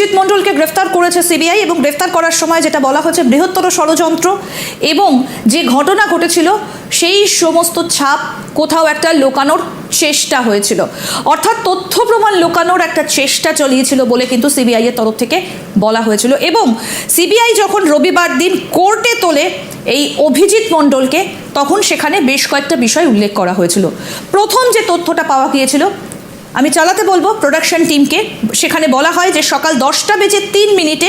অভিজিৎ মণ্ডলকে গ্রেফতার করেছে সিবিআই এবং গ্রেফতার করার সময় যেটা বলা হয়েছে বৃহত্তর ষড়যন্ত্র এবং যে ঘটনা ঘটেছিল সেই সমস্ত ছাপ কোথাও একটা লোকানোর চেষ্টা হয়েছিল। অর্থাৎ তথ্য প্রমাণ লোকানোর একটা চেষ্টা চলিয়েছিল বলে কিন্তু সিবিআই এর তরফ থেকে বলা হয়েছিল এবং সিবিআই যখন রবিবার দিন কোর্টে তোলে এই অভিজিৎ মণ্ডলকে, তখন সেখানে বেশ কয়েকটা বিষয় উল্লেখ করা হয়েছিল। প্রথম যে তথ্যটা পাওয়া গিয়েছিল আমি চালাতে বলব প্রোডাকশন টিমকে সেখানে বলা হয় যে সকাল দশটা বেজে তিন মিনিটে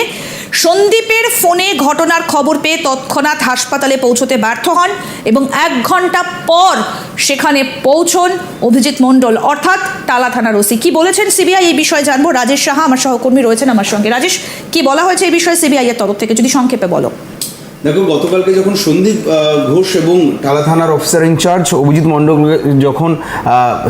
সন্দীপের ফোনে ঘটনার খবর পেয়ে তৎক্ষণাৎ হাসপাতালে পৌঁছতে ব্যর্থ হন এবং এক ঘণ্টা পর সেখানে পৌঁছন অভিজিৎ মণ্ডল, অর্থাৎ টালা থানার ওসি। কি বলেছেন সিবিআই? এই বিষয়ে জানব। রাজেশ সাহা, আমার সহকর্মী রয়েছেন আমার সঙ্গে। রাজেশ, কি বলা হয়েছে এই বিষয়ে সিবিআই এর তরফ থেকে? যদি সংক্ষেপে বলো। দেখো গতকালকে যখন সন্দীপ ঘোষ এবং টালা থানার অফিসার ইনচার্জ অভিজিৎ মণ্ডল যখন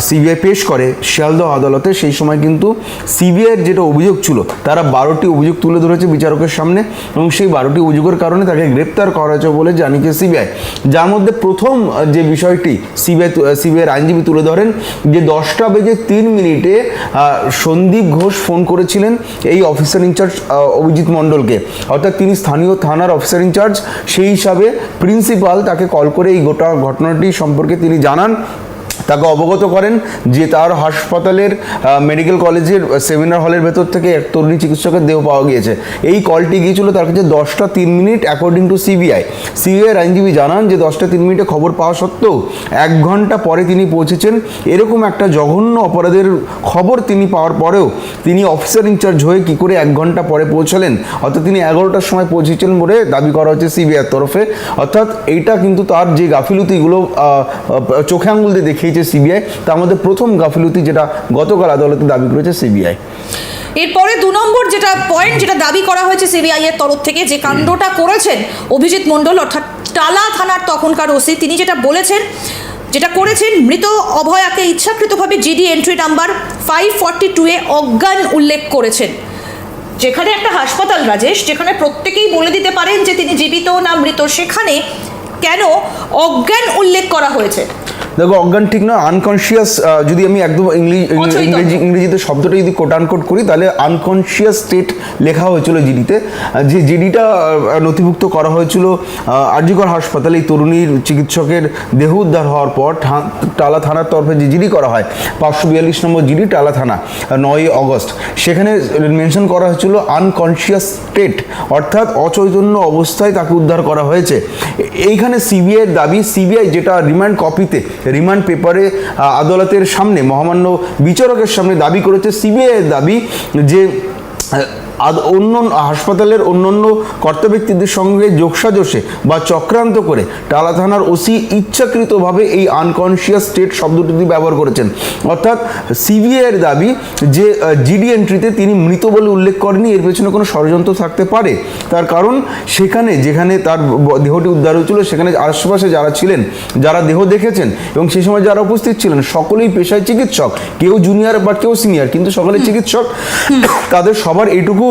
সিবিআই পেশ করে শিয়ালদহ আদালতে, সেই সময় কিন্তু সিবিআইয়ের যেটা অভিযোগ ছিল, তারা বারোটি অভিযোগ তুলে ধরেছে বিচারকের সামনে এবং সেই বারোটি অভিযোগের কারণে তাকে গ্রেপ্তার করা হয়েছে বলে জানিয়েছে সিবিআই যার মধ্যে প্রথম যে বিষয়টি সিবিআই সিবিআইয়ের আইনজীবী তুলে ধরেন, যে দশটা বেজে তিন মিনিটে সন্দীপ ঘোষ ফোন করেছিলেন এই অফিসার ইনচার্জ অভিজিৎ মণ্ডলকে। অর্থাৎ তিনি স্থানীয় থানার অফিসার ইনচার্জ সেই হিসাবে প্রিন্সিপাল তাকে কল করে এই গোটা ঘটনাটি সম্পর্কে তিনি জানান। তাকে অবগত করেন যে তার হাসপাতালের মেডিকেল কলেজের সেমিনার হলের ভেতর থেকে এক তরুণী চিকিৎসকের দেহ পাওয়া গিয়েছে। এই কলটি গিয়েছিল তার কাছে দশটা তিন মিনিট অ্যাকর্ডিং টু সিবিআই সিবিআইয়ের আইনজীবী জানান যে দশটা তিন মিনিটে খবর পাওয়া সত্ত্বেও এক ঘণ্টা পরে তিনি পৌঁছেছেন। এরকম একটা জঘন্য অপরাধের খবর তিনি পাওয়ার পরেও তিনি অফিসার ইনচার্জ হয়ে কি করে এক ঘণ্টা পরে পৌঁছলেন? অর্থাৎ তিনি এগারোটার সময় পৌঁছেছিলেন বলে দাবি করা হচ্ছে সিবিআইয়ের তরফে। অর্থাৎ এইটা কিন্তু তার যে গাফিলতিগুলো চোখে আঙুল দিয়ে দেখিয়েছে সিবিআই, তার মধ্যে প্রথম গাফিলতি যেটা গতকাল আদালতে দাবি করেছে সিবিআই। এরপরে দু নম্বর যেটা পয়েন্ট যেটা দাবি করা হয়েছে সিবিআই এর তরফ থেকে, যে কাণ্ডটা করেছেন অভিজিৎ মণ্ডল, অর্থাৎ টালা থানার তখনকার ওসি, তিনি যেটা বলেছেন, যেটা করেছেন, মৃত অভয়াকে ইচ্ছাকৃতভাবে GD entry number five forty two এ অজ্ঞান উল্লেখ করেছেন। যেখানে একটা হাসপাতাল, রাজেশ, যেখানে প্রত্যেকেই বলে দিতে পারেন যে তিনি জীবিত না মৃত, সেখানে কেন অজ্ঞান উল্লেখ করা হয়েছে? দেখো অজ্ঞান ঠিক নয় আনকনসিয়াস যদি আমি একদম ইংলিশ ইংরেজি ইংরেজিতে শব্দটা যদি কোট আনকোট করি তাহলে আনকনসিয়াস স্টেট লেখা হয়েছিল জিডিতে। যে জিডিটা নথিভুক্ত করা হয়েছিল আরজিকর হাসপাতালে এই তরুণীর চিকিৎসকের দেহ উদ্ধার হওয়ার পর টালা থানার তরফে যে জিডি করা হয় পাঁচশো বিয়াল্লিশ নম্বর জিডি টালা থানা নয় অগস্ট। সেখানে মেনশন করা হয়েছিল আনকনসিয়াস স্টেট অর্থাৎ অচৈতন্য অবস্থায় তাকে উদ্ধার করা হয়েছে। এইখানে সিবিআইয়ের দাবি সিবিআই যেটা রিমান্ড কপিতে রিমান্ড পেপারে আদালতের সামনে মহামান্য বিচারকের সামনে দাবি করেছে সিবিআইয়ের দাবি যে আদ- অন্য হাসপাতালের অন্যান্য কর্তাব্যক্তিদের সঙ্গে যোগসাজশে বা চক্রান্ত করে টালা থানার ওসি ইচ্ছাকৃতভাবে এই আনকনসিয়াস স্টেট শব্দটি ব্যবহার করেছেন। অর্থাৎ সিবিআইয়ের দাবি যে জিডি এন্ট্রিতে তিনি মৃত বলে উল্লেখ করেনি এর পেছনে কোনো ষড়যন্ত্র থাকতে পারে। তার কারণ সেখানে যেখানে তার দেহটি উদ্ধার হয়েছিল সেখানে আশেপাশে যারা ছিলেন যারা দেহ দেখেছেন এবং সেই সময় যারা উপস্থিত ছিলেন সকলেই পেশায় চিকিৎসক। কেউ জুনিয়র বা কেউ সিনিয়র কিন্তু সকলে চিকিৎসক। তাদের সবার এইটুকু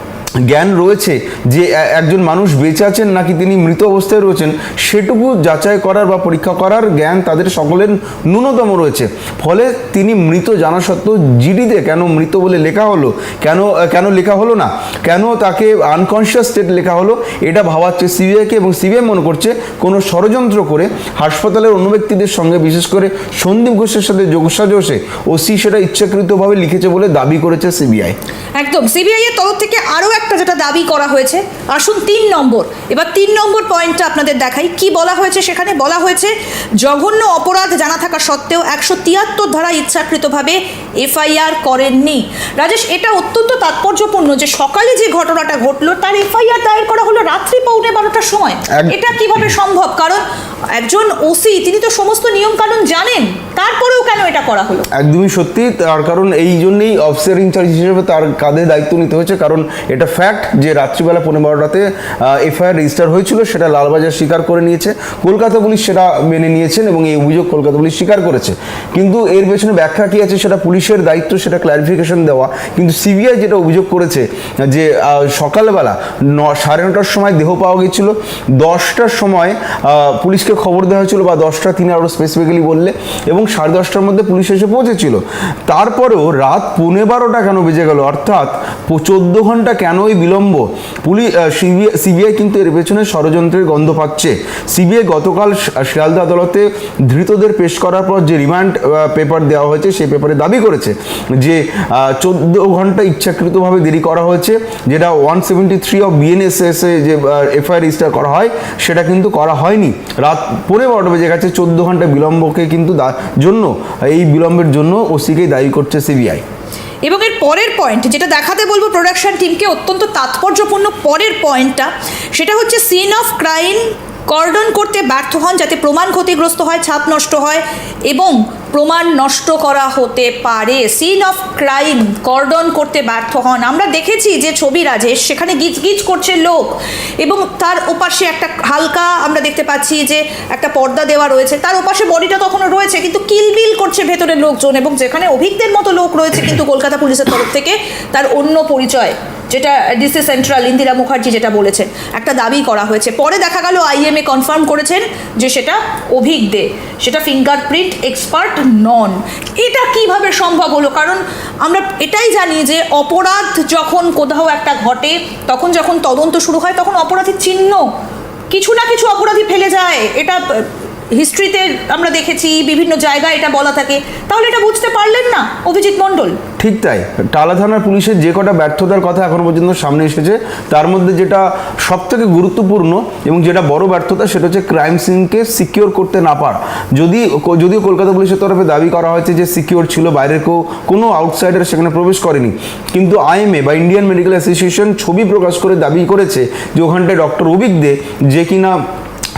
জ্ঞান রয়েছে যে একজন মানুষ বেঁচে আছেন নাকি তিনি মৃত অবস্থায় রয়েছেন, সেটুকু যাচাই করার বা পরীক্ষা করার জ্ঞান তাদের সকলের ন্যূনতম রয়েছে। ফলে তিনি মৃত জানা সত্ত্বেও জিডিতে কেন মৃত বলে লেখা হলো? কেন কেন লেখা হলো না? কেন তাকে আনকনসিয়াস স্টেট লেখা হলো? এটা ভাবাচ্ছে সিবিআইকে এবং সিবিআই মনে করছে কোনো ষড়যন্ত্র করে হাসপাতালের অন্য ব্যক্তিদের সঙ্গে, বিশেষ করে সন্দীপ ঘোষের সাথে যোগসাজসে ওসি সেটা ইচ্ছাকৃতভাবে লিখেছে বলে দাবি করেছে সিবিআই। একদম। সিবিআই এর তরফ থেকে আরও একটা যেটা দাবি করা হয়েছে, আসুন তিন নম্বর। এবার তিন নম্বর পয়েন্টটা আপনাদের দেখাই। কি বলা হয়েছে সেখানে? বলা হয়েছে, জঘন্য অপরাধ জানা থাকা সত্ত্বেও একশো তিয়াত্তর ধারা ইচ্ছাকৃতভাবে এফআইআর করেননি। রাজেশ এটা অত্যন্ত তাৎপর্যপূর্ণ যে সকালে যে ঘটনাটা ঘটলো তার এফআইআর দায়ের করা হলো রাত্রি পৌনে বারোটার সময়। এটা কীভাবে সম্ভব? কারণ একজন ওসি তিনি তো সমস্ত নিয়ম কানুন জানেন। তারপরেও কেন এটা করা হলো? একদমই সত্যি তার কারণ এই জন্যই অফিসার ইনচার্জ হিসেবে তার কাঁধে দায়িত্ব নিতে হয়েছে। কারণ এটা ফ্যাক্ট যে রাত্রিবেলা পনেরো বারোটাতে এফআইআর রেজিস্টার হয়েছিল সেটা লালবাজার স্বীকার করে নিয়েছে। কলকাতা পুলিশ সেটা মেনে নিয়েছেন এবং এই অভিযোগ কলকাতা পুলিশ স্বীকার করেছে। কিন্তু এর পেছনে ব্যাখ্যা কী আছে সেটা পুলিশ পুলিশের দায়িত্ব সেটা ক্লারিফিকেশন দেওয়া। কিন্তু সিবিআই যেটা অভিযোগ করেছে, যে সকালবেলা ন, সাড়ে নটার সময় দেহ পাওয়া গেছিল, দশটার সময় পুলিশকে খবর দেওয়া হয়েছিল বা দশটা তিনি আরও স্পেসিফিক্যালি বললে, এবং সাড়ে দশটার মধ্যে পুলিশ এসে পৌঁছেছিল। তারপরেও রাত পৌনে বারোটা কেন বেজে গেল? অর্থাৎ চোদ্দ ঘণ্টা কেন এই বিলম্ব? পুলিশ সিবিআই কিন্তু এর পেছনে ষড়যন্ত্রের গন্ধ পাচ্ছে। সিবিআই গতকাল শিয়ালদা আদালতে ধৃতদের পেশ করার পর যে রিমান্ড পেপার দেওয়া হয়েছে, সেই পেপারে দাবি করেছে যে চোদ্দ ঘণ্টা ইচ্ছাকৃতভাবে দেরি করা হয়েছে, যেটা one seventy three of BNSS এ যে এফআইআর রেজিস্টার করা হয়, সেটা কিন্তু করা হয়নি। রাত পৌনে বারোটা বেজে গেছে, চোদ্দ ঘণ্টা বিলম্বকে কিন্তু জন্য, এই বিলম্বের জন্য ওসিকেই দায়ী করছে সিবিআই এবং এর পরের পয়েন্ট যেটা দেখাতে বলব প্রোডাকশন টিমকে অত্যন্ত তাৎপর্যপূর্ণ পরের পয়েন্টটা সেটা হচ্ছে সিন অফ ক্রাইম কর্ডন করতে ব্যর্থ হন যাতে প্রমাণ ক্ষতিগ্রস্ত হয়, ছাপ নষ্ট হয়, এবং প্রমাণ নষ্ট করা হতে পারে। সিন অফ ক্রাইম কর্ডন করতে ব্যর্থ হন। আমরা দেখেছি যে ছবি রাজেশ, সেখানে গিজ গিজ করছে লোক এবং তার ওপাশে একটা হালকা আমরা দেখতে পাচ্ছি যে একটা পর্দা দেওয়া রয়েছে। তার ওপাশে বডিটা তখনও রয়েছে, কিন্তু কিলবিল করছে ভেতরের লোকজন এবং যেখানে অভিজ্ঞদের মতো লোক রয়েছে কিন্তু কলকাতা পুলিশের তরফ থেকে তার অন্য পরিচয়। যেটা ডিসি সেন্ট্রাল ইন্দিরা মুখার্জি যেটা বলেছেন। একটা দাবি করা হয়েছে। পরে দেখা গেল আইএমএ কনফার্ম করেছেন যে সেটা অভিজ্ঞদে সেটা ফিঙ্গারপ্রিন্ট এক্সপার্ট নন। এটা কীভাবে সম্ভব হলো? কারণ আমরা এটাই জানি যে অপরাধ যখন কোথাও একটা ঘটে, তখন যখন তদন্ত শুরু হয়, তখন অপরাধীর চিহ্ন। কিছু না কিছু অপরাধী ফেলে যায়। এটা হিস্ট্রিতে আমরা দেখেছি, বিভিন্ন জায়গায় এটা বলা থাকে। তাহলে এটা বুঝতে পারলেন না, অভিজিৎ মণ্ডল? ঠিক তাই। টালা থানার পুলিশের যে কটা ব্যর্থতার কথা এখনও পর্যন্ত সামনে এসেছে, তার মধ্যে যেটা সব থেকে গুরুত্বপূর্ণ এবং যেটা বড় ব্যর্থতা, সেটা হচ্ছে ক্রাইম সিনকে সিকিওর করতে না পার। যদি যদিও কলকাতা পুলিশের তরফে দাবি করা হয়েছে যে সিকিওর ছিল, বাইরের কেউ, কোনো আউটসাইডার সেখানে প্রবেশ করেনি। কিন্তু আইএমএ বা ইন্ডিয়ান মেডিকেল অ্যাসোসিয়েশন ছবি প্রকাশ করে দাবি করেছে যে ওখানটায় ডক্টর অভিজ্ঞদে যে কিনা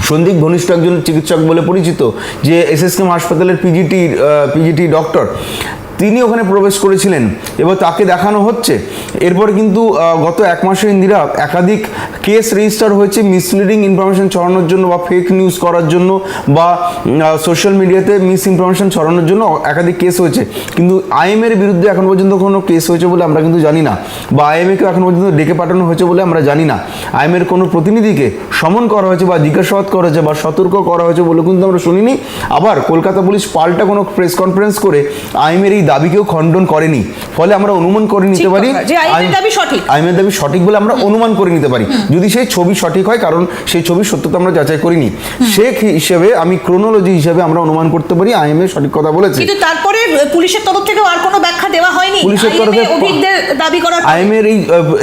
সন্দীপ ঘনিষ্ঠ একজন চিকিৎসক বলে পরিচিত যে এস এস হাসপাতালের পিজিটি পিজিটি ডক্টর তিনি ওখানে প্রবেশ করেছিলেন। এবার তাকে দেখানো হচ্ছে। এরপর কিন্তু গত এক মাসে ইন্দিরা একাধিক কেস রেজিস্টার হয়েছে মিসলিডিং ইনফরমেশন ছড়ানোর জন্য বা ফেক নিউজ করার জন্য বা সোশ্যাল মিডিয়াতে মিস ইনফরমেশন ছড়ানোর জন্য একাধিক কেস হয়েছে। কিন্তু আইএমের বিরুদ্ধে এখন পর্যন্ত কোনো কেস হয়েছে বলে আমরা কিন্তু জানি না বা আইএমএকে এখন পর্যন্ত ডেকে পাঠানো হয়েছে বলে আমরা জানি না। আইএমের কোনো প্রতিনিধিকে সমন করা হয়েছে বা জিজ্ঞাসাবাদ করা হয়েছে বা সতর্ক করা হয়েছে বলে কিন্তু আমরা শুনিনি। আবার কলকাতা পুলিশ পাল্টা কোনো প্রেস কনফারেন্স করে আইএমের এই দাবিকেও খণ্ডন করেনি। ফলে আমরা অনুমান করে নিতে পারি যে আইনের দাবি সঠিক। দাবি বলে আমরা অনুমান করে নিতে পারি। যদি সেই ছবি সঠিক হয় কারণ সেই ছবির সত্যতা আমরা যাচাই করিনি। শেখ হিসেবে আমি ক্রোনোলজি হিসেবে আমরা অনুমান করতে পারি আইএমএ সঠিক কথা বলেছে। কিন্তু তারপরে পুলিশের তরফ থেকেও আর কোনো ব্যাখ্যা দেওয়া হয়নি। পুলিশের তরফে দাবি করার পর। আইএমের এই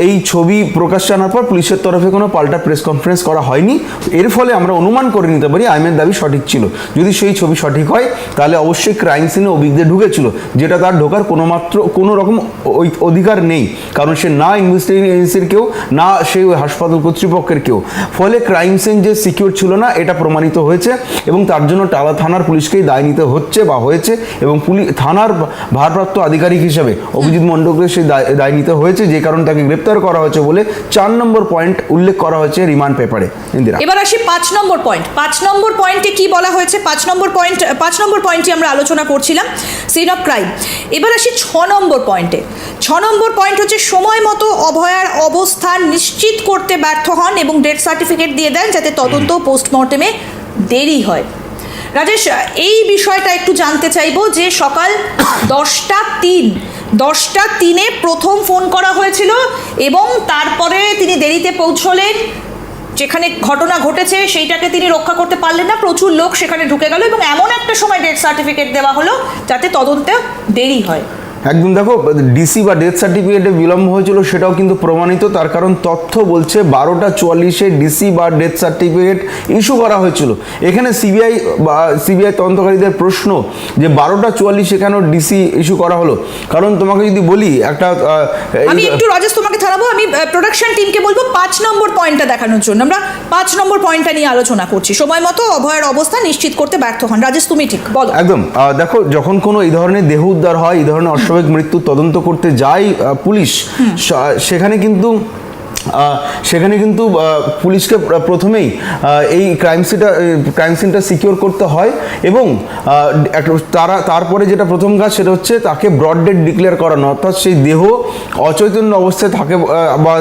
এই ছবি প্রকাশ্যে আনার পর পুলিশের তরফে কোনো পাল্টা প্রেস কনফারেন্স করা হয়নি। এর ফলে আমরা অনুমান করে নিতে পারি আইএমের দাবি সঠিক ছিল। যদি সেই ছবি সঠিক হয় তাহলে অবশ্যই ক্রাইম সিনে অভিজ্ঞদের ঢুকেছিল যেটা তার ঢোকার কোনো মাত্র কোনো রকম ওই অধিকার নেই। কারণ সে না ইনভেস্টিগেশন এজেন্সির কেউ, না সেই হাসপাতাল কর্তৃপক্ষের কেউ। ফলে ক্রাইম সিন যে সিকিউর ছিল না, এটা প্রমাণিত হয়েছে এবং তার জন্য টালা থানার পুলিশকেই দায় নিতে হচ্ছে বা হয়েছে এবং পুলিশ থানার ভারপ্রাপ্ত আধিকারিক হিসাবে অভিজিৎ মণ্ডলকে সেই দায় দায় নিতে হয়েছে, যে কারণে তাকে গ্রেপ্তার করা হয়েছে বলে চার নম্বর পয়েন্ট উল্লেখ করা হয়েছে রিমান্ড পেপারে। ইন্দিরা। এবার আসি পাঁচ নম্বর পয়েন্ট। পাঁচ নম্বর পয়েন্টে কি বলা হয়েছে? পাঁচ নম্বর পয়েন্ট, পাঁচ নম্বর পয়েন্টটি আমরা আলোচনা করছিলাম। Scene of crime. এবার আসি ছ নম্বর পয়েন্টে ছ নম্বর পয়েন্ট হচ্ছে সময় মতো অভয়ার অবস্থান নিশ্চিত করতে ব্যর্থ হন এবং ডেথ সার্টিফিকেট দিয়ে দেন যাতে তদন্ত পোস্টমর্টেমে দেরি হয়। রাজেশ এই বিষয়টা একটু জানতে চাইব যে সকাল দশটা তিন দশটা তিনে প্রথম ফোন করা হয়েছিল এবং তারপরে তিনি দেরিতে পৌঁছলেন। যেখানে ঘটনা ঘটেছে সেইটাকে তিনি রক্ষা করতে পারলেন না। প্রচুর লোক সেখানে ঢুকে গেল এবং এমন একটা সময় ডেথ সার্টিফিকেট দেওয়া হলো যাতে তদন্তে দেরি হয়। একদম দেখো ডিসি বা ডেথ সার্টিফিকেটে বিলম্ব হয়েছিল সেটাও কিন্তু প্রমাণিত। তার কারণ তথ্য বলছে বারোটা চুয়াল্লিশে ডিসি বা ডেথ সার্টিফিকেট ইস্যু করা হয়েছিল। এখানে সিবিআই বা সিবিআই তদন্তকারীদের প্রশ্ন যে বারোটা চুয়াল্লিশে কেন ডিসি ইস্যু করা হলো? কারণ তোমাকে যদি বলি একটা আমি একটু রাজেশ তোমাকে থামাবো আমি প্রোডাকশন টিমকে বলব পাঁচ নম্বর পয়েন্টটা দেখানোর জন্য। আমরা পাঁচ নম্বর পয়েন্টটা নিয়ে আলোচনা করছি। সময় মতো অভয়ের অবস্থা নিশ্চিত করতে ব্যর্থ হন। রাজেশ তুমি ঠিক বলো। একদম। দেখো যখন কোনো এই ধরনের দেহ উদ্ধার হয় এই ধরনের অস্বাভাবিক মৃত্যু তদন্ত করতে যায় পুলিশ। সেখানে কিন্তু সেখানে কিন্তু পুলিশকে প্রথমেই এই ক্রাইম সিনটা ক্রাইম সিনটা সিকিওর করতে হয় এবং তারা, তারপরে যেটা প্রথম কাজ সেটা হচ্ছে তাকে ব্রড ডেড ডিক্লেয়ার করানো। অর্থাৎ সেই দেহ অচৈতন্য অবস্থায় থাকে বা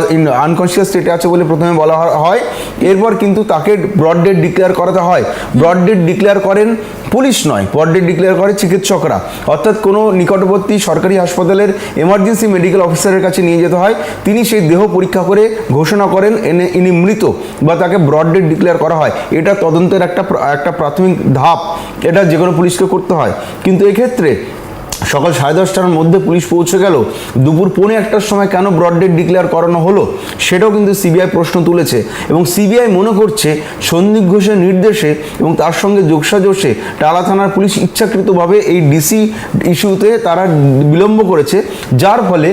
আনকনসিয়াস স্টেটে আছে বলে প্রথমে বলা হয় এরপর কিন্তু তাকে ব্রড ডেড ডিক্লেয়ার করাতে হয়। ব্রড ডেড ডিক্লেয়ার করেন পুলিশ নয় ব্রড ডেড ডিক্লেয়ার করে চিকিৎসকরা। অর্থাৎ কোনো নিকটবর্তী সরকারি হাসপাতালের এমার্জেন্সি মেডিকেল অফিসারের কাছে নিয়ে যেতে হয়। তিনি সেই দেহ পরীক্ষা করে ঘোষণা করেন, এনে ইনি মৃত বা তাকে ব্রড ডেড ডিক্লেয়ার করা হয়। এটা তদন্তের একটা একটা প্রাথমিক ধাপ। এটা যে কোনো পুলিশকে করতে হয়। কিন্তু এক্ষেত্রে সকাল সাড়ে দশটার মধ্যে পুলিশ পৌঁছে গেল। দুপুর পৌনে একটার সময় কেন ব্রড ডেট ডিক্লেয়ার করানো হলো, সেটাও কিন্তু সিবিআই প্রশ্ন তুলেছে এবং সিবিআই মনে করছে সন্দীপ ঘোষের নির্দেশে এবং তার সঙ্গে যোগসাজোশে টালা থানার পুলিশ ইচ্ছাকৃতভাবে এই ডিসি ইস্যুতে তারা বিলম্ব করেছে, যার ফলে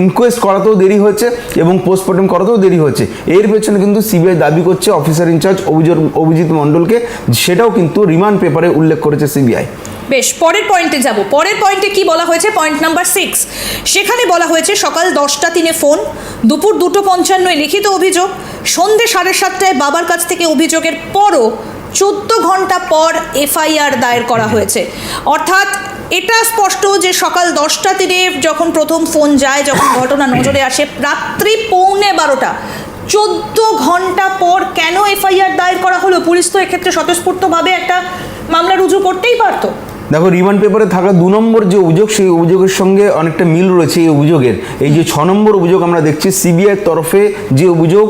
ইনকোয়েস্ট করাতেও দেরি হয়েছে এবং পোস্টমর্টম করাতেও দেরি হয়েছে। এর পেছনে কিন্তু সিবিআই দাবি করছে অফিসার ইনচার্জ অভিজিৎ মণ্ডলকে, সেটাও কিন্তু রিমান্ড পেপারে উল্লেখ করেছে সিবিআই। বেশ, পরের পয়েন্টে যাব। পরের পয়েন্টে কি বলা হয়েছে? পয়েন্ট নাম্বার সিক্স সেখানে বলা হয়েছে, সকাল দশটা তিনে ফোন দুপুর দুটো পঞ্চান্নয় লিখিত অভিযোগ, সন্ধে সাড়ে সাতটায় বাবার কাছ থেকে অভিযোগের পরও চোদ্দ ঘণ্টা পর এফআইআর দায়ের করা হয়েছে। অর্থাৎ এটা স্পষ্ট যে সকাল দশটা তিনে যখন প্রথম ফোন যায়, যখন ঘটনা নজরে আসে, রাত্রি পৌনে বারোটা। চোদ্দ ঘণ্টা পর কেন এফআইআর দায়ের করা হলো? পুলিশ তো এক্ষেত্রে স্বতঃস্ফূর্তভাবে একটা মামলা রুজু করতেই পারতো। দেখো রিমান্ড পেপারে থাকা দু নম্বর যে অভিযোগ, সেই অভিযোগের সঙ্গে অনেকটা মিল রয়েছে এই অভিযোগের। এই যে ছ নম্বর অভিযোগ আমরা দেখছি, সিবিআইয়ের তরফে যে অভিযোগ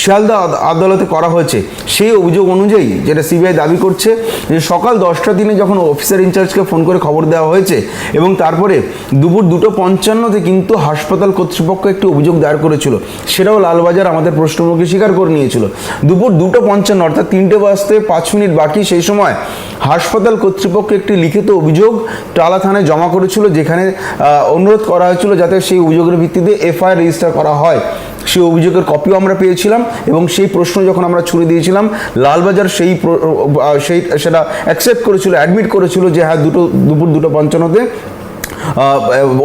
শিয়ালদা আদালতে করা হয়েছে, সেই অভিযোগ অনুযায়ী যেটা সিবিআই দাবি করছে, যে সকাল দশটার দিনে যখন অফিসার ইনচার্জকে ফোন করে খবর দেওয়া হয়েছে এবং তারপরে দুপুর দুটো পঞ্চান্নতে কিন্তু হাসপাতাল কর্তৃপক্ষ একটি অভিযোগ দায়ের করেছিল, সেটাও লালবাজার আমাদের প্রশ্নমুখী স্বীকার করে নিয়েছিল। দুপুর দুটো পঞ্চান্ন, অর্থাৎ তিনটে বাজতে পাঁচ মিনিট বাকি, সেই সময় হাসপাতাল কর্তৃপক্ষ একটি লিখিত অভিযোগ টালা থানায় জমা করেছিল, যেখানে অনুরোধ করা হয়েছিল যাতে সেই অভিযোগের ভিত্তিতে এফআইআর রেজিস্টার করা হয়। সেই অভিযোগের কপিও আমরা পেয়েছিলাম এবং সেই প্রশ্ন যখন আমরা ছুড়ে দিয়েছিলাম, লালবাজার সেই সেই, সেটা অ্যাকসেপ্ট করেছিল অ্যাডমিট করেছিল যে হ্যাঁ দুটো, দুপুর দুটো পঞ্চান্নতে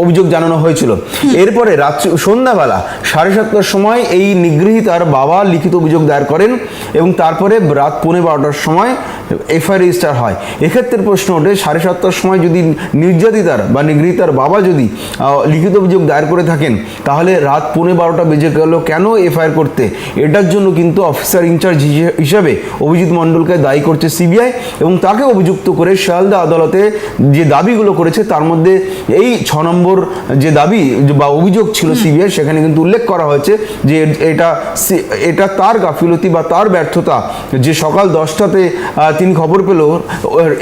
অভিযোগ জানানো হয়েছিল। এরপরে রাত্রি, সন্ধ্যাবেলা সাড়ে সাতটার সময় এই নিগৃহীতার বাবা লিখিত অভিযোগ দায়ের করেন এবং তারপরে রাত পৌনে বারোটার সময় এফআইআর রেজিস্টার হয়। এক্ষেত্রে প্রশ্ন ওঠে, সাড়ে সাতটার সময় যদি নির্যাতিতার বা নিগৃহীতার বাবা যদি লিখিত অভিযোগ দায়ের করে থাকেন, তাহলে রাত পৌনে বারোটা বেজে গেল কেন এফআইআর করতে? এটার জন্য কিন্তু অফিসার ইনচার্জ হিসাবে অভিজিৎ মণ্ডলকে দায়ী করছে সিবিআই এবং তাকে অভিযুক্ত করে শিয়ালদা আদালতে যে দাবিগুলো করেছে, তার মধ্যে এই ছ নম্বর যে দাবি বা অভিযোগ ছিল সিবিআই সেখানে কিন্তু উল্লেখ করা হয়েছে যে এটা এটা তার গাফিলতি বা তার ব্যর্থতা। যে সকাল দশটাতে তিনি খবর পেল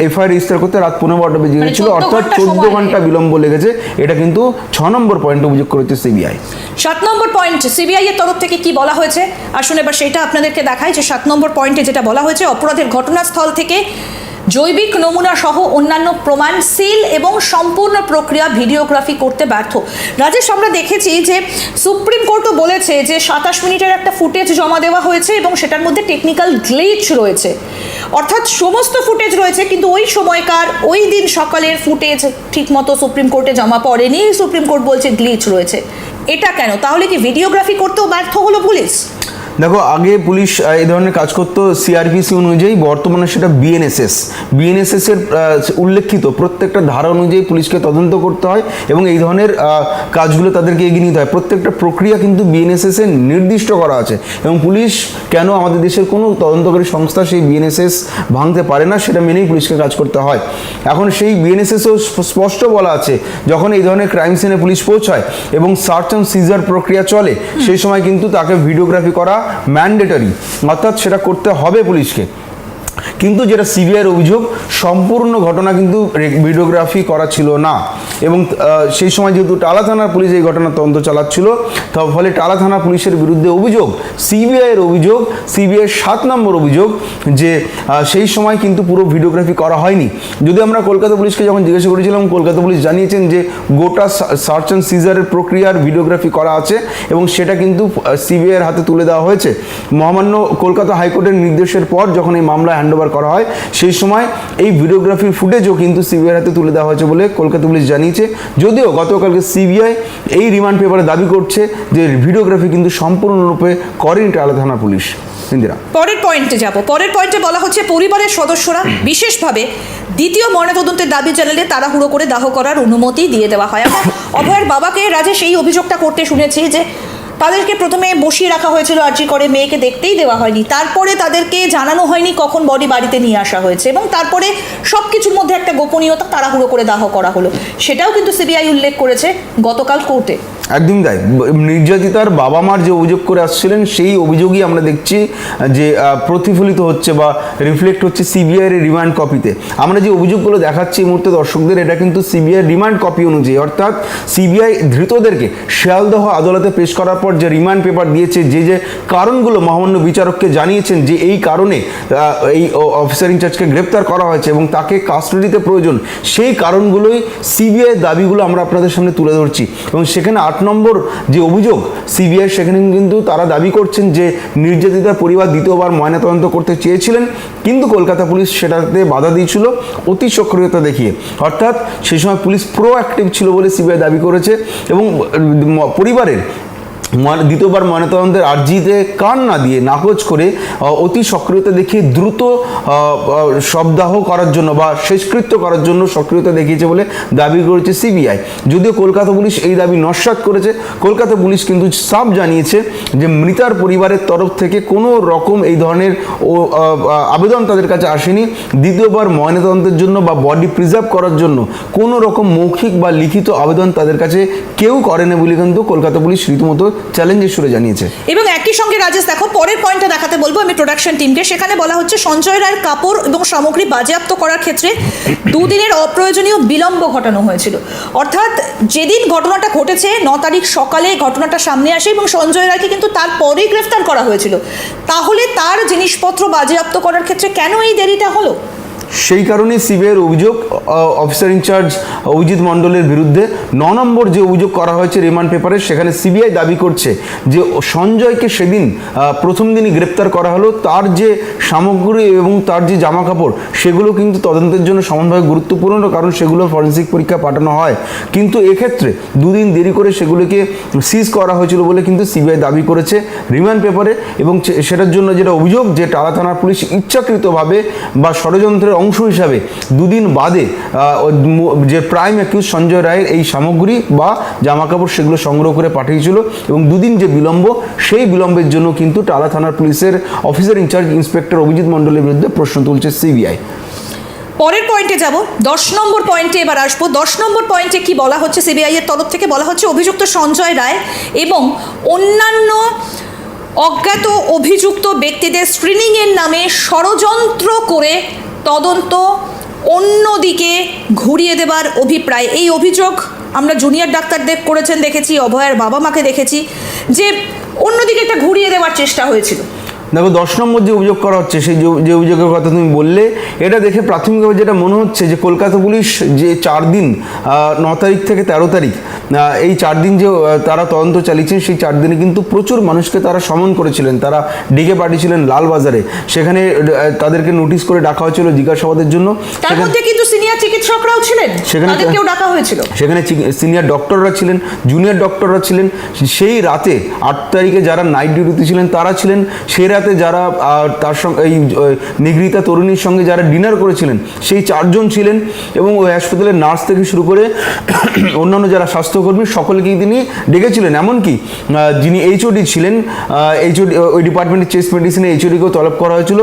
এফআইআর রেজিস্টার করতে রাত পনেরো বারোটা বেজে মানে গেছিল অর্থাৎ চোদ্দ ঘণ্টা বিলম্ব লেগেছে। এটা কিন্তু ছ নম্বর পয়েন্ট অভিযোগ করেছে সিবিআই। সাত নম্বর পয়েন্ট সিবিআই এর তরফ থেকে কি বলা হয়েছে? আসুন এবার সেটা আপনাদেরকে দেখায় যে সাত নম্বর পয়েন্টে যেটা বলা হয়েছে অপরাধের ঘটনাস্থল থেকে জৈবিক নমুনা সহ অন্যান্য প্রমাণ, সিল এবং সম্পূর্ণ প্রক্রিয়া ভিডিওগ্রাফি করতে ব্যর্থ। রাজেশ, আমরা দেখেছি যে সুপ্রিম কোর্টও বলেছে যে সাতাশ মিনিটের একটা ফুটেজ জমা দেওয়া হয়েছে এবং সেটার মধ্যে টেকনিক্যাল গ্লিচ রয়েছে। অর্থাৎ সমস্ত ফুটেজ রয়েছে, কিন্তু ওই সময়কার, ওই দিন সকালের ফুটেজ ঠিকমতো সুপ্রিম কোর্টে জমা পড়েনি। সুপ্রিম কোর্ট বলছে গ্লিচ রয়েছে। এটা কেন? তাহলে কি ভিডিওগ্রাফি করতেও ব্যর্থ হলো পুলিশ? দেখো আগে পুলিশ এই ধরনের কাজ করতো সিআরপিসি অনুযায়ী বর্তমানে সেটা বিএনএসএস বিএনএসএস এর উল্লেখিত প্রত্যেকটা ধারা অনুযায়ী পুলিশকে তদন্ত করতে হয় এবং এই ধরনের কাজগুলো তাদেরকে এগিয়ে নিতে হয়। প্রত্যেকটা প্রক্রিয়া কিন্তু বিএনএসএস এ নির্দিষ্ট করা আছে এবং পুলিশ কেন আমাদের দেশের কোনো তদন্তকারী সংস্থা সেই বিএনএসএস ভাঙতে পারে না সেটা মেনেই পুলিশকে কাজ করতে হয়। এখন সেই বিএনএসএসও স্পষ্ট বলা আছে যখন এই ধরনের ক্রাইম সিনে পুলিশ পৌঁছায় এবং সার্চ অ্যান্ড সিজার প্রক্রিয়া চলে সেই সময় কিন্তু তাকে ভিডিওগ্রাফি করা ম্যান্ডেটরি অর্থাৎ সেটা করতে হবে পুলিশকে। কিন্তু যেটা সিবিআইয়ের অভিযোগ, সম্পূর্ণ ঘটনা কিন্তু ভিডিওগ্রাফি করা ছিল না। এবং সেই সময় যেহেতু টালা থানার পুলিশ এই ঘটনার তদন্ত চালাচ্ছিল, তার ফলে টালা থানা পুলিশের বিরুদ্ধে অভিযোগ সিবিআইয়ের অভিযোগ সিবিআইয়ের সাত নম্বর অভিযোগ যে সেই সময় কিন্তু পুরো ভিডিওগ্রাফি করা হয়নি। যদি আমরা কলকাতা পুলিশকে যখন জিজ্ঞাসা করেছিলাম, কলকাতা পুলিশ জানিয়েছেন যে গোটা সার্চ অ্যান্ড সিজারের প্রক্রিয়ার ভিডিওগ্রাফি করা আছে এবং সেটা কিন্তু সিবিআইয়ের হাতে তুলে দেওয়া হয়েছে। মহামান্য কলকাতা হাইকোর্টের নির্দেশের পর যখন এই মামলা হ্যান্ডওভার করা হয়, সেই সময় এই ভিডিওগ্রাফির ফুটেজও কিন্তু সিবিআই হাতে তুলে দেওয়া হয়েছে বলে কলকাতা পুলিশ জানিয়েছে। যদিও গতকালকে সিবিআই এই রিমান্ড পেপারে দাবি করছে যে ভিডিওগ্রাফি কিন্তু সম্পূর্ণরূপে করেনি টালা থানা পুলিশ। পরের পয়েন্টে যাব। পরের পয়েন্টে বলা হচ্ছে, পরিবারের সদস্যরা বিশেষভাবে দ্বিতীয় ময়নাতদন্তের দাবি জানালে তাড়াহুড়ো করে দাহ করার অনুমতি দিয়ে দেওয়া হয়। অভয়ের বাবাকে রাজেশ এই অভিযোগটা করতে শুনেছি যে তাদেরকে প্রথমে বসিয়ে রাখা হয়েছিল আর্জি করে, মেয়েকে দেখতেই দেওয়া হয়নি। তারপরে তাদেরকে জানানো হয়নি কখন বডি বাড়িতে নিয়ে আসা হয়েছে এবং তারপরে সব কিছুর মধ্যে একটা গোপনীয়তা তাড়াহুড়ো করে দাহ করা হলো। সেটাও কিন্তু সিবিআই উল্লেখ করেছে গতকাল কোর্টে। একদম তাই নির্যাতিতার বাবা মার যে অভিযোগ করে আসছিলেন, সেই অভিযোগই আমরা দেখছি যে প্রতিফলিত হচ্ছে বা রিফ্লেক্ট হচ্ছে সিবিআইয়ের রিমান্ড কপিতে আমরা যে অভিযোগগুলো দেখাচ্ছি এই মুহূর্তে দর্শকদের, এটা কিন্তু সিবিআই রিমান্ড কপি অনুযায়ী, অর্থাৎ সিবিআই ধৃতদেরকে শিয়ালদহ আদালতে পেশ করার পর যে রিমান্ড পেপার দিয়েছে, যে যে কারণগুলো মহামান্য বিচারককে জানিয়েছেন যে এই কারণে এই অফিসার ইনচার্জকে গ্রেপ্তার করা হয়েছে এবং তাকে কাস্টডিতে প্রয়োজন, সেই কারণগুলোই সিবিআই দাবিগুলো আমরা আপনাদের সামনে তুলে ধরছি। এবং সেখানে আট নম্বর যে অভিযোগ, সিবিআই সেখানে কিন্তু তারা দাবি করছেন যে নির্যাতিতার পরিবার দ্বিতীয়বার ময়নাতদন্ত করতে চেয়েছিলেন, কিন্তু কলকাতা পুলিশ সেটাতে বাধা দিয়েছিল অতি সক্রিয়তা দেখিয়ে। অর্থাৎ সেই সময় পুলিশ প্রো অ্যাক্টিভ ছিল বলে সিবিআই দাবি করেছে এবং পরিবারের দ্বিতীয়বার ময়নাতদন্তের আর্জিতে কান না দিয়ে নাকচ করে অতি সক্রিয়তা দেখিয়ে দ্রুত শবদাহ করার জন্য বা শেষকৃত্য করার জন্য সক্রিয়তা দেখিয়েছে বলে দাবি করেছে সিবিআই। যদিও কলকাতা পুলিশ এই দাবি নস্বাত করেছে, কলকাতা পুলিশ কিন্তু সাফ জানিয়েছে যে মৃতার পরিবারের তরফ থেকে কোনো রকম এই ধরনের আবেদন তাদের কাছে আসেনি। দ্বিতীয়বার ময়নাতদন্তের জন্য বা বডি প্রিজার্ভ করার জন্য কোনো রকম মৌখিক বা লিখিত আবেদন তাদের কাছে কেউ করেনি বলে কিন্তু কলকাতা পুলিশ রীতিমতো চ্যালেঞ্জের সুরে জানিয়েছে। এবং একই সঙ্গে রাজেশ, দেখো, পরের পয়েন্টটা দেখাতে বলব আমি প্রোডাকশন টিমকে সেখানে বলা হচ্ছে, সঞ্জয় রায়ের কাপড় এবং সামগ্রী বাজেয়াপ্ত করার ক্ষেত্রে দুদিনের অপ্রয়োজনীয় বিলম্ব ঘটানো হয়েছিল। অর্থাৎ যেদিন ঘটনাটা ঘটেছে, ন তারিখ সকালে ঘটনাটা সামনে আসে এবং সঞ্জয় রায়কে কিন্তু তারপরেই গ্রেফতার করা হয়েছিল। তাহলে তার জিনিসপত্র বাজেয়াপ্ত করার ক্ষেত্রে কেন এই দেরিটা হলো? সেই কারণে সিবিআইয়ের অভিযোগ অফিসার ইনচার্জ অভিজিৎ মণ্ডলের বিরুদ্ধে ন নম্বর যে অভিযোগ করা হয়েছে রিমান্ড পেপারে সেখানে সিবিআই দাবি করছে যে সঞ্জয়কে সেদিন প্রথম দিনই গ্রেপ্তার করা হলো। তার যে সামগ্রী এবং তার যে জামা কাপড় সেগুলো কিন্তু তদন্তের জন্য সমানভাবে গুরুত্বপূর্ণ, কারণ সেগুলো ফরেন্সিক পরীক্ষা পাঠানো হয়। কিন্তু এক্ষেত্রে দুদিন দেরি করে সেগুলোকে সিজ করা হয়েছিল বলে কিন্তু সিবিআই দাবি করেছে রিমান্ড পেপারে এবং সেটার জন্য যেটা অভিযোগ, যে টালা থানার পুলিশ ইচ্ছাকৃতভাবে বা ষড়যন্ত্রের অংশ হিসাবে দুদিন বাদে যে প্রাইম অ্যাকিউজ সঞ্জয় রায়ের এই সামগ্রী বা জামাকাপড় সেগুলো সংগ্রহ করে পাঠিয়েছিল এবং দুদিন যে বিলম্ব, সেই বিলম্বের জন্য কিন্তু টালা থানার পুলিশের অফিসার ইনচার্জ ইন্সপেক্টর অভিজিৎ মণ্ডলের বিরুদ্ধে প্রশ্ন তুলছে সিবিআই পরের পয়েন্টে যাব। দশ নম্বর পয়েন্টে এবার আসব। দশ নম্বর পয়েন্টে কি বলা হচ্ছে সিবিআই এর তরফ থেকে? বলা হচ্ছে অভিযুক্ত সঞ্জয় রায় এবং অন্যান্য অজ্ঞাত অভিযুক্ত ব্যক্তিদের স্ক্রিনিংয়ের নামে ষড়যন্ত্র করে তদন্ত অন্যদিকে ঘুরিয়ে দেবার অভিপ্রায়। এই অভিযোগ আমরা জুনিয়র ডাক্তারদের করেছেন, দেখেছি, অভয়ের বাবা মাকে দেখেছি, যে অন্যদিকে একটা ঘুরিয়ে দেওয়ার চেষ্টা হয়েছিল। দেখো দশ নম্বর যে অভিযোগ করা হচ্ছে সেই যে- অভিযোগের কথা তুমি বললে এটা দেখে প্রাথমিকভাবে যেটা মনে হচ্ছে যে কলকাতা পুলিশ যে চার দিন ন তারিখ থেকে তেরো তারিখ এই চার দিন যে তারা তদন্ত চালিয়েছেন সেই চার দিনে কিন্তু প্রচুর মানুষকে তারা সমন করেছিলেন। তারা ডেকে পাঠিয়েছিলেন লালবাজারে। সেখানে তাদেরকে নোটিশ করে ডাকা হয়েছিল জিজ্ঞাসাবাদের জন্য। তার সেখানে- মধ্যে কিন্তু সিনিয়র চিকিৎসকরাও ছিলেন। সেখানে- ডাকা হয়েছিল। সেখানে সিনিয়র ডক্টররা ছিলেন জুনিয়র ডক্টররা ছিলেন। সেই রাতে আট তারিখে যারা নাইট ডিউটিতে ছিলেন তারা ছিলেন। সেই রাতে যারা আহ, তার সঙ্গে এই নিগৃহীতা তরুণীর সঙ্গে যারা ডিনার করেছিলেন সেই চারজন ছিলেন এবং ওই হাসপাতালের নার্স থেকে শুরু করে অন্যান্য যারা স্বাস্থ্যকর্মী সকলকেই তিনি ডেকেছিলেন। এমনকি যিনি এইচওডি ছিলেন এইচওডি ওই ডিপার্টমেন্টের চেস্ট মেডিসিনে এইচওডিকেও তলব করা হয়েছিল।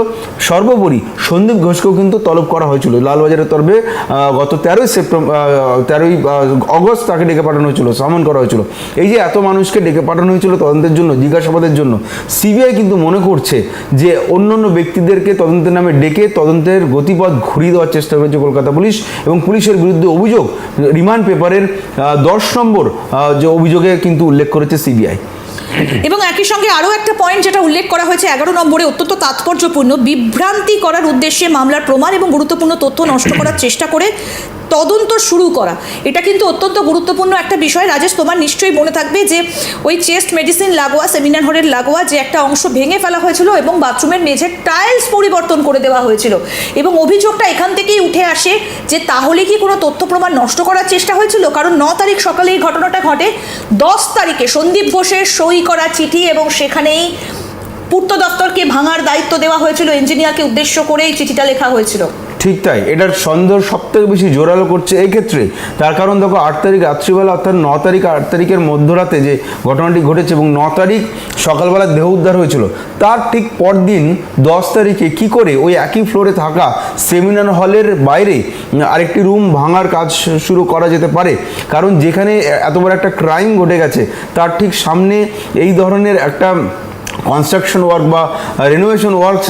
সর্বোপরি সন্দীপ ঘোষকেও কিন্তু তলব করা হয়েছিল। লালবাজারের তরফে গত তেরোই সেপ্টেম্বর তেরোই অগস্ট তাকে ডেকে পাঠানো হয়েছিল সামন করা হয়েছিল। এই যে এত মানুষকে ডেকে পাঠানো হয়েছিল তদন্তের জন্য জিজ্ঞাসাবাদের জন্য সিবিআই কিন্তু মনে করছে যে অন্য অন্য ব্যক্তিদেরকে তদন্তের নামে ডেকে তদন্তের গতিপথ ঘুরিয়ে দেওয়ার চেষ্টা করেছে কলকাতা পুলিশ এবং পুলিশের বিরুদ্ধে অভিযোগ, রিমান্ড পেপারের দশ নম্বর যে অভিযোগে কিন্তু উল্লেখ করেছে সিবিআই। এবং একই সঙ্গে আরও একটা পয়েন্ট যেটা উল্লেখ করা হয়েছে, এগারো নম্বরে অত্যন্ত তাৎপর্যপূর্ণ বিভ্রান্তি করার উদ্দেশ্যে মামলার প্রমাণ এবং গুরুত্বপূর্ণ তথ্য নষ্ট করার চেষ্টা করে তদন্ত শুরু করা। এটা কিন্তু অত্যন্ত গুরুত্বপূর্ণ একটা বিষয়। রাজেশ, তোমার নিশ্চয়ই মনে থাকবে যে ওই চেস্ট মেডিসিন লাগোয়া, সেমিনার হলের লাগোয়া যে একটা অংশ ভেঙে ফেলা হয়েছিল এবং বাথরুমের মেঝে টাইলস পরিবর্তন করে দেওয়া হয়েছিল এবং অভিযোগটা এখান থেকেই উঠে আসে যে তাহলে কি কোনো তথ্য প্রমাণ নষ্ট করার চেষ্টা হয়েছিল? কারণ ন তারিখ সকালে এই ঘটনাটা ঘটে। দশ তারিখে সন্দীপ ঘোষের সই করা চিঠি এবং সেখানেই পূর্ত দপ্তরকে ভাঙার দায়িত্ব দেওয়া হয়েছিল। ইঞ্জিনিয়ারকে উদ্দেশ্য করেই চিঠিটা লেখা হয়েছিল। ঠিক তাই, এটার সন্দেহ সব থেকে বেশি জোরালো করছে এই ক্ষেত্রে। তার কারণ দেখো, আট তারিখ রাত্রিবেলা অর্থাৎ ন তারিখ, আট তারিখের মধ্যরাতে যে ঘটনাটি ঘটেছে এবং ন তারিখ সকালবেলা দেহ উদ্ধার হয়েছিল, তার ঠিক পরদিন দশ তারিখে কি করে ওই একই ফ্লোরে থাকা সেমিনার হলের বাইরে আরেকটি রুম ভাঙার কাজ শুরু করা যেতে পারে। কারণ যেখানে এত বড় একটা ক্রাইম ঘটে গেছে, তার ঠিক সামনে এই ধরনের একটা কনস্ট্রাকশন ওয়ার্ক বা রেনোভেশন ওয়ার্ক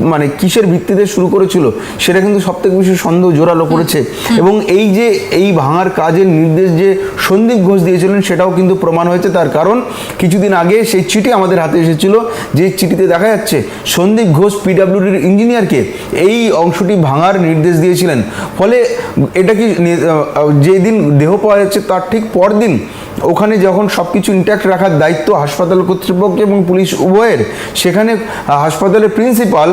মানে কিসের ভিত্তিতে শুরু করেছিল সেটা কিন্তু সব থেকে বেশি সন্দেহ জোরালো করেছে। এবং এই যে এই ভাঙার কাজের নির্দেশ যে সন্দীপ ঘোষ দিয়েছিলেন সেটাও কিন্তু প্রমাণ হয়েছে। তার কারণ কিছুদিন আগে সেই চিঠি আমাদের হাতে এসেছিল যে চিঠিতে দেখা যাচ্ছে সন্দীপ ঘোষ পিডাব্লিউডির ইঞ্জিনিয়ারকে এই অংশটি ভাঙার নির্দেশ দিয়েছিলেন। ফলে এটা কি নি- আহ, যেদিন দেহ পাওয়া যাচ্ছে তার ঠিক পরদিন ওখানে যখন সব কিছু ইন্ট্যাক্ট রাখার দায়িত্ব হাসপাতাল কর্তৃপক্ষ এবং পুলিশ উভয়ের সেখানে হাসপাতালের প্রিন্সিপাল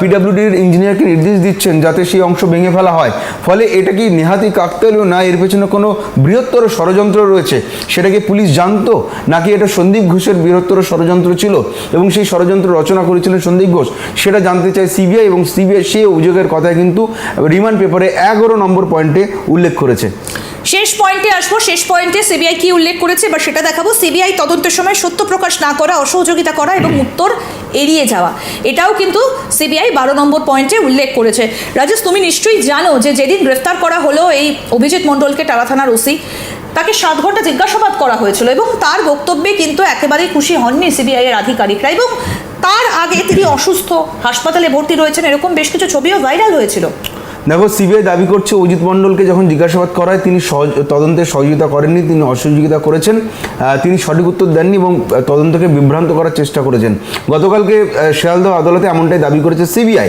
পিডাব্লিউডির ইঞ্জিনিয়ারকে নির্দেশ দিচ্ছেন যাতে সেই অংশ ভেঙে ফেলা হয়। ফলে এটা কি নেহাতি কাকতালীয় না এর পেছনে কোনো বৃহত্তর ষড়যন্ত্র রয়েছে? সেটাকে পুলিশ জানতো? নাকি এটা সন্দীপ ঘোষের বৃহত্তর ষড়যন্ত্র ছিল? এবং সেই ষড়যন্ত্র রচনা করেছিলেন সন্দীপ ঘোষ। সেটা জানতে চায় সিবিআই এবং সিবিআই সেই অভিযোগের কথায় কিন্তু রিমান্ড পেপারে এগারো নম্বর পয়েন্টে উল্লেখ করেছে। শেষ পয়েন্টে আসব। শেষ পয়েন্টে সিবিআই কি উল্লেখ করেছে বা সেটা দেখাবো। সিবিআই তদন্তের সময় সত্য প্রকাশ না করা অসহযোগিতা করা এবং উত্তর এড়িয়ে যাওয়া। এটাও কিন্তু সিবিআই বারো নম্বর পয়েন্টে উল্লেখ করেছে। রাজেশ, তুমি নিশ্চয়ই জানো যে যেদিন গ্রেফতার করা হলো এই অভিজিৎ মণ্ডলকে টালা থানার ওসি, তাকে সাত ঘণ্টা জিজ্ঞাসাবাদ করা হয়েছিল এবং তার বক্তব্যে কিন্তু একেবারেই খুশি হননি সিবিআই এর আধিকারিকরা এবং তার আগে তিনি অসুস্থ, হাসপাতালে ভর্তি রয়েছেন, এরকম বেশ কিছু ছবিও ভাইরাল হয়েছিল। দেখো সিবিআই দাবি করছে অজিত মণ্ডলকে যখন জিজ্ঞাসাবাদ করায়, তিনি তদন্তে সহযোগিতা করেননি, তিনি অসহযোগিতা করেছেন তিনি সঠিক উত্তর দেননি এবং তদন্তকে বিভ্রান্ত করার চেষ্টা করেছেন। গতকালকে শিয়ালদহ আদালতে এমনটাই দাবি করেছে সিবিআই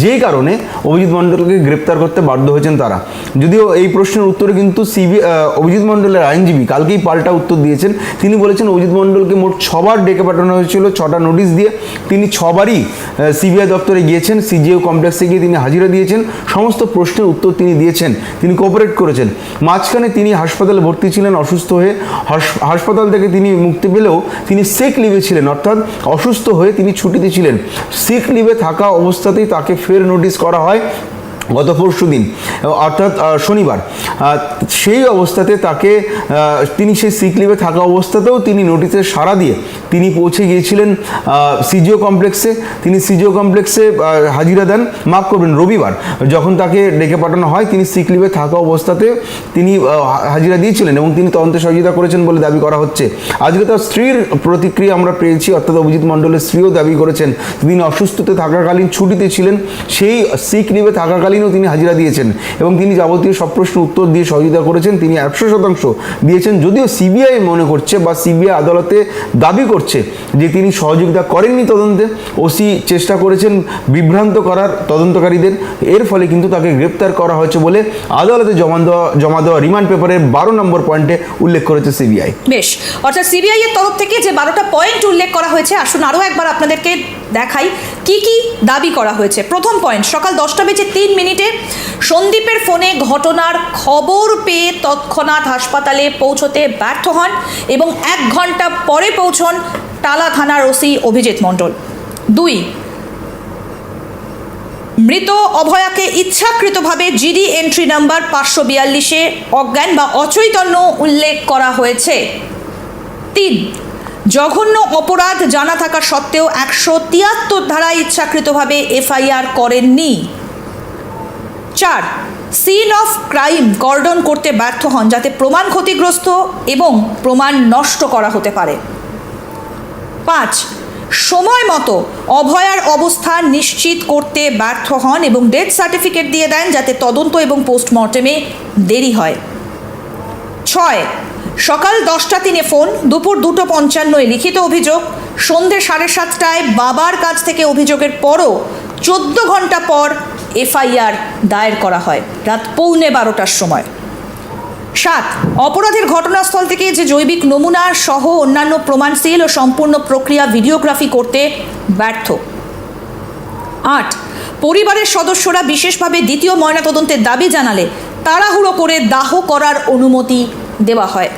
যেই কারণে অভিজিৎ মণ্ডলকে গ্রেপ্তার করতে বাধ্য হয়েছেন তারা। যদিও এই প্রশ্নের উত্তরে কিন্তু সিবি অভিজিৎ মণ্ডলের আইনজীবী কালকেই পাল্টা উত্তর দিয়েছেন। তিনি বলেছেন, অভিজিৎ মণ্ডলকে মোট ছবার ডেকে পাঠানো হয়েছিল, ছটা নোটিশ দিয়ে। তিনি ছবারই সিবিআই দপ্তরে গিয়েছেন সিজিও কমপ্লেক্সে গিয়ে তিনি হাজিরা দিয়েছেন। সমস্ত প্রশ্নের উত্তর তিনি দিয়েছেন, তিনি কোঅপারেট করেছেন। মাঝখানে তিনি হাসপাতালে ভর্তি ছিলেন, অসুস্থ হয়ে হাস- হাসপাতাল থেকে তিনি মুক্তি পেলেও তিনি সেক লিভে ছিলেন, অর্থাৎ অসুস্থ হয়ে তিনি ছুটিতে ছিলেন। সিক লিভে থাকা অবস্থাতেই তাকে ফের নোটিশ করা হয়। গত পরশু দিন, অর্থাৎ শনিবার সেই অবস্থাতে তাকে তিনি সেই সিক লিভে থাকা অবস্থাতেও তিনি নোটিশের সাড়া দিয়ে তিনি পৌঁছে গিয়েছিলেন সিজিও কমপ্লেক্সে তিনি সিজিও কমপ্লেক্সে হাজিরা দেন, মাফ করবেন, রবিবার, যখন তাকে ডেকে পাঠানো হয়, তিনি সিক লিভে থাকা অবস্থাতে তিনি হাজিরা দিয়েছিলেন এবং তিনি তদন্তে সহযোগিতা করেছেন বলে দাবি করা হচ্ছে। আজকে তার স্ত্রীর প্রতিক্রিয়া আমরা পেয়েছি, অর্থাৎ অভিজিৎ মণ্ডলের স্ত্রীও দাবি করেছেন, তিনি অসুস্থতে থাকাকালীন ছুটিতে ছিলেন, সেই সিক লিভে থাকাকালীনও তিনি হাজিরা দিয়েছেন এবং তিনি যাবতীয় সব প্রশ্ন উত্তর দিয়ে সহযোগিতা করেছেন। তিনি একশো শতাংশ দিয়েছেন। যদিও সিবিআই মনে করছে বা সিবিআই আদালতে দাবি করছে যে তিনি সহযোগিতা করেননি তদন্তে, ওসি চেষ্টা করেছেন বিভ্রান্ত করার তদন্তকারীদের। এর ফলে কিন্তু তাকে গ্রেপ্তার করা হয়েছে বলে আদালতে জমা দেওয়া জমা দেওয়া রিমান্ড পেপারের বারো নম্বর পয়েন্টে উল্লেখ করেছে সিবিআই। বেশ, অর্থাৎ সিবিআই এর তরফ থেকে যে বারোটা পয়েন্ট উল্লেখ করা হয়েছে, আসুন আরও একবার আপনাদেরকে দেখাই কি কি দাবি করা হয়েছে। প্রথম পয়েন্ট সকাল দশটা বেজে তিন মিনিটে সন্দীপের ফোনে ঘটনার খবর পেয়ে তৎক্ষণাৎ হাসপাতালে পৌঁছতে ব্যর্থ হন এবং এক ঘণ্টা পরে পৌঁছন টালা থানার ওসি অভিজিৎ মণ্ডল। দুই, মৃত অভয়াকে ইচ্ছাকৃতভাবে জিডি এন্ট্রি নাম্বার পাঁচশো বিয়াল্লিশে অজ্ঞান বা অচৈতন্য উল্লেখ করা হয়েছে। তিন জঘন্য অপরাধ জানা থাকা সত্ত্বেও একশো তিয়াত্তর ধারায় ইচ্ছাকৃতভাবে এফআইআর করেননি। চার, সিন অফ ক্রাইম কর্ডন করতে ব্যর্থ হন যাতে প্রমাণ ক্ষতিগ্রস্ত এবং প্রমাণ নষ্ট করা হতে পারে। পাঁচ, সময় মতো অভয়ার অবস্থা নিশ্চিত করতে ব্যর্থ হন এবং ডেথ সার্টিফিকেট দিয়ে দেন যাতে তদন্ত এবং পোস্টমর্টেমে দেরি হয়। ছয় সকাল দশটা তিনে ফোন, দুপুর দুটো পঞ্চান্নয় লিখিত অভিযোগ, সন্ধে সাড়ে সাতটায় বাবার কাছ থেকে অভিযোগের পরও চোদ্দ ঘণ্টা পর এফআইআর দায়ের করা হয়, রাত পৌনে বারোটার সময়। সাত, অপরাধের ঘটনাস্থল থেকে যে জৈবিক নমুনা সহ অন্যান্য প্রমাণ সিল ও সম্পূর্ণ প্রক্রিয়া ভিডিওগ্রাফি করতে ব্যর্থ। আট, পরিবারের সদস্যরা বিশেষভাবে দ্বিতীয় ময়নাতদন্তের দাবি জানালে তাড়াহুড়ো করে দাহ করার অনুমতি দেওয়া হয়।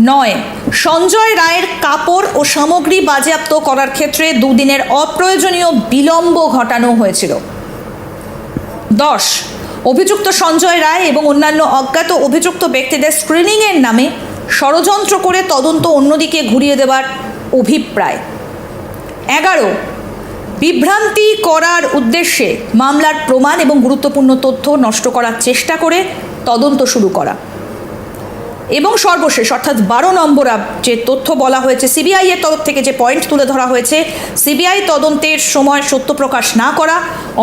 নয়। সঞ্জয় রায়ের কাপড় ও সামগ্রী বাজেয়াপ্ত করার ক্ষেত্রে দুদিনের অপ্রয়োজনীয় বিলম্ব ঘটানো হয়েছিল। দশ। অভিযুক্ত সঞ্জয় রায় এবং অন্যান্য অজ্ঞাত অভিযুক্ত ব্যক্তিদের স্ক্রিনিংয়ের নামে ষড়যন্ত্র করে তদন্ত অন্যদিকে ঘুরিয়ে দেওয়ার অভিপ্রায়। এগারো। বিভ্রান্তি করার উদ্দেশ্যে মামলার প্রমাণ এবং গুরুত্বপূর্ণ তথ্য নষ্ট করার চেষ্টা করে তদন্ত শুরু করা। এবং সর্বশেষ, অর্থাৎ বারো নম্বর যে তথ্য বলা হয়েছে সিবিআই এর তরফ থেকে যে পয়েন্ট তুলে ধরা হয়েছে সিবিআই তদন্তের সময় সত্য প্রকাশ না করা,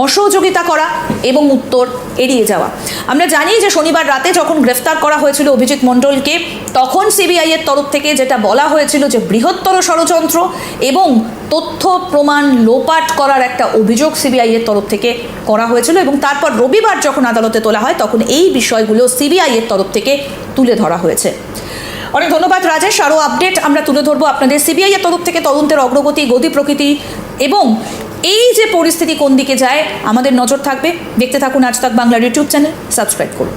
অসহযোগিতা করা এবং উত্তর এড়িয়ে যাওয়া। আমরা জানি যে শনিবার রাতে যখন গ্রেফতার করা হয়েছিল অভিজিৎ মণ্ডলকে, তখন সিবিআই এর তরফ থেকে যেটা বলা হয়েছিল যে বৃহত্তর ষড়যন্ত্র এবং তথ্য প্রমাণ লোপাট করার একটা অভিযোগ সিবিআই এর তরফ থেকে করা হয়েছিল এবং তারপর রবিবার যখন আদালতে তোলা হয়, তখন এই বিষয়গুলো সিবিআই এর তরফ থেকে তুলে ধরা হয়েছে। অনেক ধন্যবাদ রাজেশ। আরও আপডেট আমরা তুলে ধরবো আপনাদের সিবিআই এর তরফ থেকে তদন্তের অগ্রগতি, গতি প্রকৃতি এবং এই যে পরিস্থিতি কোন দিকে যায়, আমাদের নজর থাকবে। দেখতে থাকুন আজ তাক বাংলার ইউটিউব চ্যানেল সাবস্ক্রাইব করুন।